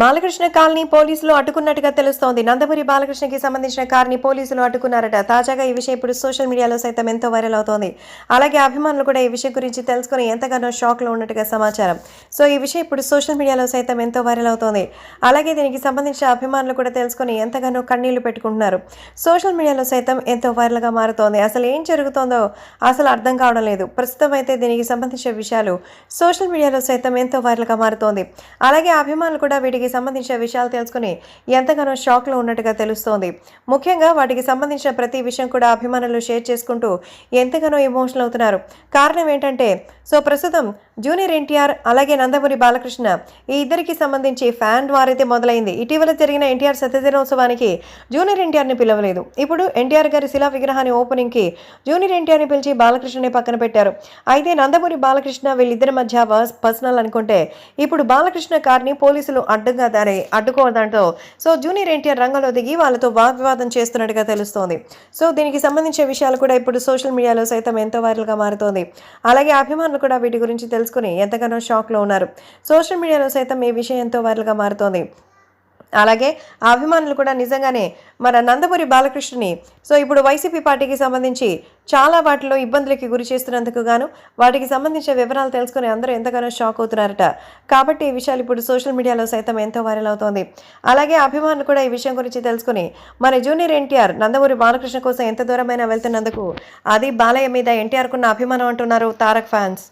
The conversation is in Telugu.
బాలకృష్ణ కాలనీ పోలీసులు అడ్డుకున్నట్టుగా తెలుస్తోంది. నందమూరి బాలకృష్ణకి సంబంధించిన కారుని పోలీసులు అడ్డుకున్నారట. తాజాగా ఈ విషయం ఇప్పుడు సోషల్ మీడియాలో సైతం ఎంతో వైరల్ అవుతోంది. అలాగే అభిమానులు కూడా ఈ విషయం గురించి తెలుసుకుని ఎంతగానో షాక్లో ఉన్నట్టుగా సమాచారం. సో ఈ విషయం ఇప్పుడు సోషల్ మీడియాలో సైతం ఎంతో వైరల్ అవుతోంది. అలాగే దీనికి సంబంధించిన అభిమానులు కూడా తెలుసుకుని ఎంతగానో కన్నీళ్ళు పెట్టుకుంటున్నారు. సోషల్ మీడియాలో సైతం ఎంతో వైరల్గా మారుతోంది. అసలు ఏం జరుగుతోందో అసలు అర్థం కావడం లేదు. ప్రస్తుతం అయితే దీనికి సంబంధించిన విషయాలు సోషల్ మీడియాలో సైతం ఎంతో వైరల్గా మారుతోంది. అలాగే అభిమానులు కూడా వీటికి సంబంధించిన విషయాలు తెలుసుకుని ఎంతగానో షాక్లో ఉన్నట్టుగా తెలుస్తోంది. ముఖ్యంగా వాటికి సంబంధించిన ప్రతి విషయం కూడా అభిమానులు షేర్ చేసుకుంటూ ఎంతగానో ఎమోషనల్ అవుతున్నారు. కారణం ఏంటంటే సో ప్రస్తుతం జూనియర్ ఎన్టీఆర్ అలాగే నందమూరి బాలకృష్ణ ఈ ఇద్దరికి సంబంధించి ఫ్యాన్ వారైతే మొదలైంది. ఇటీవల జరిగిన ఎన్టీఆర్ సత్యదినోత్సవానికి జూనియర్ ఎన్టీఆర్ని పిలవలేదు. ఇప్పుడు ఎన్టీఆర్ గారి శిలా విగ్రహాన్ని ఓపెనింగ్కి జూనియర్ ఎన్టీఆర్ని పిలిచి బాలకృష్ణని పక్కన పెట్టారు. అయితే నందమూరి బాలకృష్ణ వీళ్ళిద్దరి మధ్య పర్సనల్ అనుకుంటే ఇప్పుడు బాలకృష్ణ కార్ని పోలీసులు అడ్డుగా దాని అడ్డుకోవడంతో సో జూనియర్ ఎన్టీఆర్ రంగంలో దిగి వాళ్ళతో వాగ్వివాదం చేస్తున్నట్టుగా తెలుస్తోంది. సో దీనికి సంబంధించిన విషయాలు కూడా ఇప్పుడు సోషల్ మీడియాలో సైతం ఎంతో వైరల్గా మారుతోంది. అలాగే అభిమానులు కూడా వీటి గురించి తెలుసుకుని ఎంతగానో షాక్లో ఉన్నారు. సోషల్ మీడియాలో సైతం ఈ విషయం ఎంతో వైరల్గా మారుతోంది. అలాగే ఆ అభిమానులు కూడా నిజంగానే మన నందమూరి బాలకృష్ణని సో ఇప్పుడు వైసీపీ పార్టీకి సంబంధించి చాలా వాటిలో ఇబ్బందులకి గురి చేస్తున్నందుకు గాను వాటికి సంబంధించిన వివరాలు తెలుసుకుని అందరూ ఎంతగానో షాక్ అవుతున్నారట. కాబట్టి ఈ విషయాలు ఇప్పుడు సోషల్ మీడియాలో సైతం ఎంతో వైరల్ అవుతోంది. అలాగే అభిమానులు కూడా ఈ విషయం గురించి తెలుసుకుని మన జూనియర్ ఎన్టీఆర్ నందమూరి బాలకృష్ణ కోసం ఎంత దూరమైనా వెళ్తున్నందుకు అది బాలయ్య మీద ఎన్టీఆర్కున్న అభిమానం అంటున్నారు తారక్ ఫ్యాన్స్.